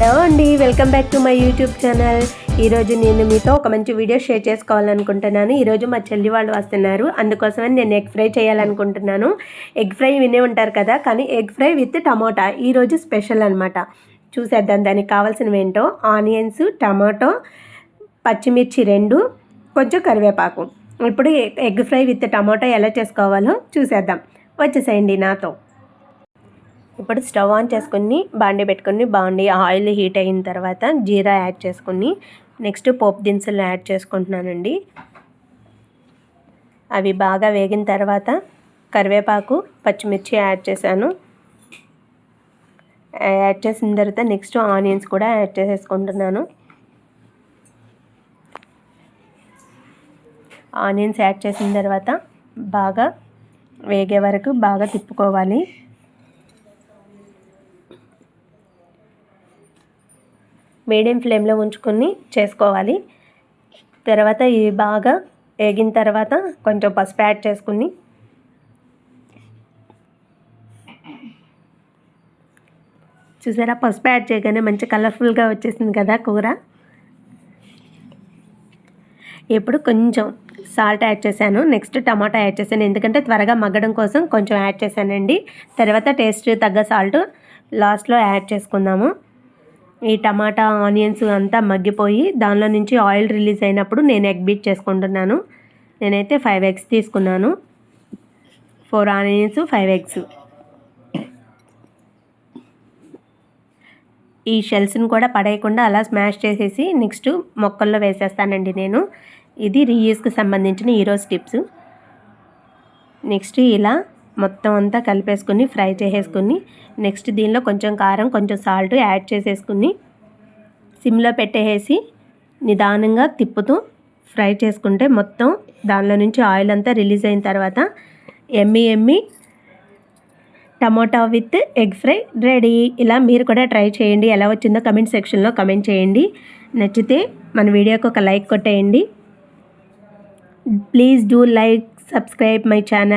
Hello అండి welcome back to my YouTube channel ఈరోజు నేను మీతో ఒక మంచి వీడియో షేర్ చేసుకోవాలనుకుంటున్నాను. ఈరోజు మా చెల్లి వాళ్ళు వస్తున్నారు. అందుకోసమని నేను ఎగ్ ఫ్రై చేయాలనుకుంటున్నాను. ఎగ్ ఫ్రై వినే ఉంటారు కదా కానీ ఎగ్ ఫ్రై విత్ టమోటా ఈరోజు స్పెషల్ అనమాట చూసేద్దాం దానికి కావాల్సినవి ఏంటో? ఆనియన్స్ టమాటో పచ్చిమిర్చి రెండు కొంచెం కరివేపాకు. ఇప్పుడు ఎగ్ ఫ్రై విత్ టమాటా ఎలా చేసుకోవాలో చూసేద్దాం. వచ్చేసేయండి నాతో. ఇప్పుడు స్టవ్ ఆన్ చేసుకుని బాండి పెట్టుకుని బాండి ఆయిల్ హీట్ అయిన తర్వాత జీరా యాడ్ చేసుకుని నెక్స్ట్ పోపు దినుసులు యాడ్ చేసుకుంటున్నానండి. అవి బాగా వేగిన తర్వాత కరివేపాకు పచ్చిమిర్చి యాడ్ చేశాను. యాడ్ చేసిన తర్వాత నెక్స్ట్ ఆనియన్స్ కూడా యాడ్ చేసేసుకుంటున్నాను. ఆనియన్స్ యాడ్ చేసిన తర్వాత బాగా వేగే వరకు బాగా తిప్పుకోవాలి. మీడియం ఫ్లేమ్లో ఉంచుకొని చేసుకోవాలి. తర్వాత ఇవి బాగా వేగిన తర్వాత కొంచెం పసుపు యాడ్ చేసుకుని చూసారా? పసుపు యాడ్ చేయగానే మంచి కలర్ఫుల్గా వచ్చేసింది కదా కూర. ఇప్పుడు కొంచెం సాల్ట్ యాడ్ చేశాను. నెక్స్ట్ టమాటా యాడ్ చేశాను. ఎందుకంటే త్వరగా మగ్గడం కోసం కొంచెం యాడ్ చేశానండి. తర్వాత టేస్ట్ తగ్గ సాల్ట్ లాస్ట్లో యాడ్ చేసుకుందాము. ఈ టమాటా ఆనియన్స్ అంతా మగ్గిపోయి దానిలో నుంచి ఆయిల్ రిలీజ్ అయినప్పుడు నేను ఎగ్ బీట్ చేసుకుంటున్నాను. నేనైతే ఫైవ్ ఎగ్స్ తీసుకున్నాను. Four onions five eggs. ఈ షెల్స్ని కూడా పడేయకుండా అలా స్మాష్ చేసేసి నెక్స్ట్ మొక్కల్లో వేసేస్తానండి నేను. ఇది రీయూస్కి సంబంధించిన ఈరోజు టిప్స్. నెక్స్ట్ ఇలా మొత్తం అంతా కలిపేసుకుని ఫ్రై చేసేసుకుని నెక్స్ట్ దీనిలో కొంచెం కారం కొంచెం సాల్ట్ యాడ్ చేసేసుకుని సిమ్లో పెట్టేసి నిదానంగా తిప్పుతూ ఫ్రై చేసుకుంటే మొత్తం దానిలో నుంచి ఆయిల్ అంతా రిలీజ్ అయిన తర్వాత ఎమ్మి ఎమ్మి tomato with egg fry ready. ఇలా మీరు కూడా ట్రై చేయండి. ఎలా వచ్చిందో కమెంట్ సెక్షన్లో కమెంట్ చేయండి. నచ్చితే మన వీడియోకి ఒక లైక్ కొట్టేయండి. Please do like subscribe my channel.